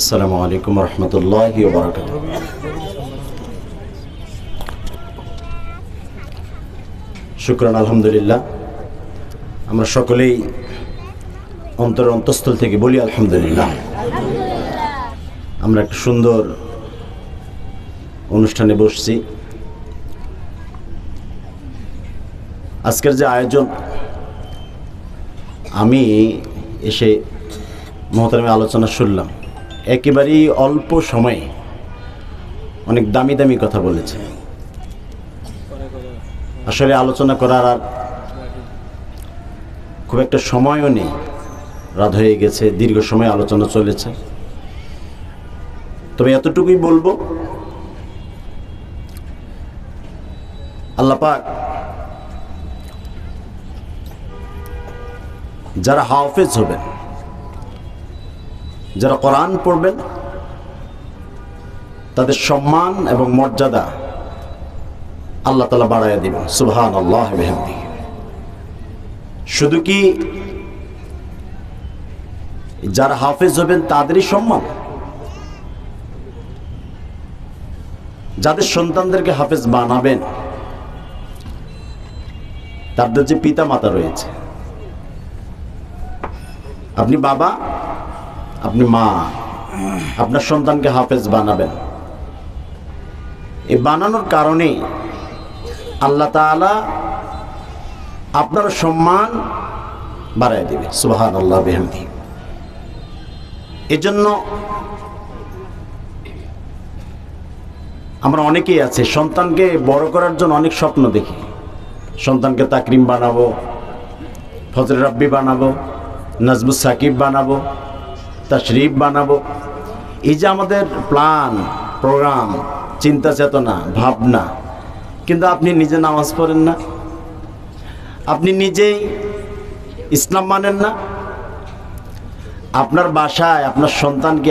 আসসালামু আলাইকুম শুক্রান আলহামদুলিল্লাহ। আমরা সকলেই অন্তর অন্তঃস্থল থেকে বলি আলহামদুলিল্লাহ। আমরা একটা সুন্দর অনুষ্ঠানে বসছি। আজকের যে আয়োজন, আমি এসে মহতারামে আলোচনা শুনলাম। একেবারেই অল্প সময়ে অনেক দামি দামি কথা বলেছে। আসলে আলোচনা করার আর খুব একটা সময়ও নেই। রাত হয়ে গেছে, দীর্ঘ সময় আলোচনা চলেছে। তবে এতটুকুই বলব, আল্লাহ পাক যারা হাফেজ হবেন যারা কোরআন পড়বেন, তাদের সম্মান এবং মর্যাদা আল্লাহ তালা বাড়াইয়া দিবেন। সুবহান আল্লাহ মেহমদি শুধু কি যারা হাফেজ হবেন তাদেরই সম্মান? যাদের সন্তানদেরকে হাফেজ বানাবেন, তাদের যে পিতা মাতা রয়েছে। আপনি বাবা আপনি মা, আপনার সন্তানকে হাফেজ বানাবেন। এই বানানোর কারণে আল্লাহ তাআলা আপনার সম্মান বাড়াই দেবে। সুবাহান আল্লাহ বেহমদি। এজন্য আমরা অনেকেই আছে, সন্তানকে বড় করার জন্য অনেক স্বপ্ন দেখি। সন্তানকে তাকরিম বানাবো, ফজর রাব্বি বানাবো নাজবুস সাকিব বানাবো তাশরিফ বানাবো। এই যে আমাদের প্ল্যান প্রোগ্রাম চিন্তা চেতনা, ভাবনা, কিন্তু আপনি নিজে নামাজ পড়েন না। আপনি নিজেই ইসলাম মানেন না। আপনার বাসায় আপনার সন্তানকে